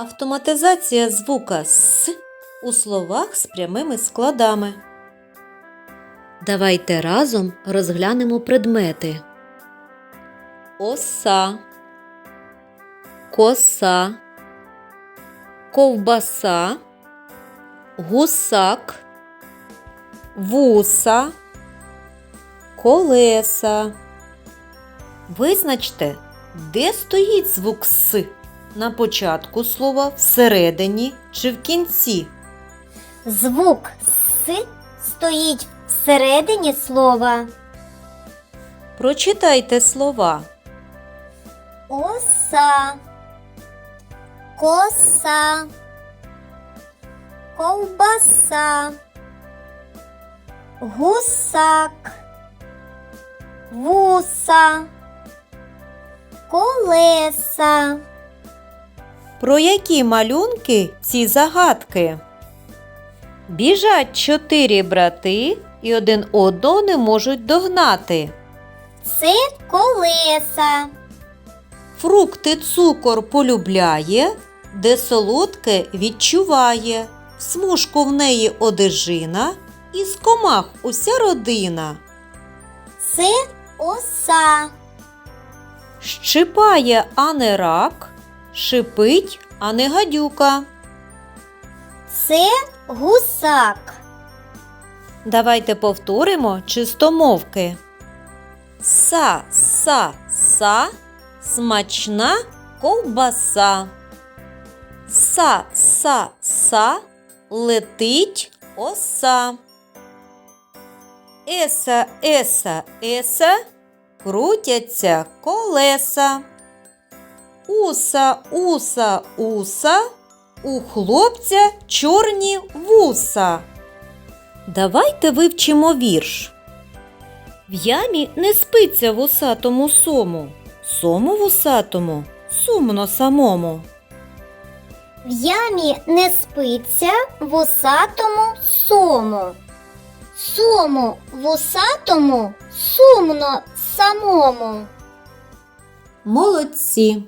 Автоматизація звука С у словах з прямими складами. Давайте разом розглянемо предмети. Оса, коса, ковбаса, гусак, вуса, колеса. Визначте, де стоїть звук С на початку слова, всередині чи в кінці. Звук С стоїть всередині слова. Прочитайте слова. Оса, коса, ковбаса, гусак, вуса, колеса. Про які малюнки ці загадки? Біжать чотири брати і один одного не можуть догнати. Це колеса. Фрукти цукор полюбляє, де солодке відчуває. В смужку в неї одежина, із комах уся родина. Це оса. Щипає, а не рак, шипить, а не гадюка. Це гусак. Давайте повторимо чистомовки. Са, са, са, смачна ковбаса. Са, са, са, летить оса. Еса, еса, еса, крутяться колеса. Уса, уса, уса, у хлопця чорні вуса. Давайте вивчимо вірш. В ямі не спиться вусатому сому, сому вусатому, сумно самому. В ямі не спиться вусатому сому. Сому вусатому сумно самому. Молодці!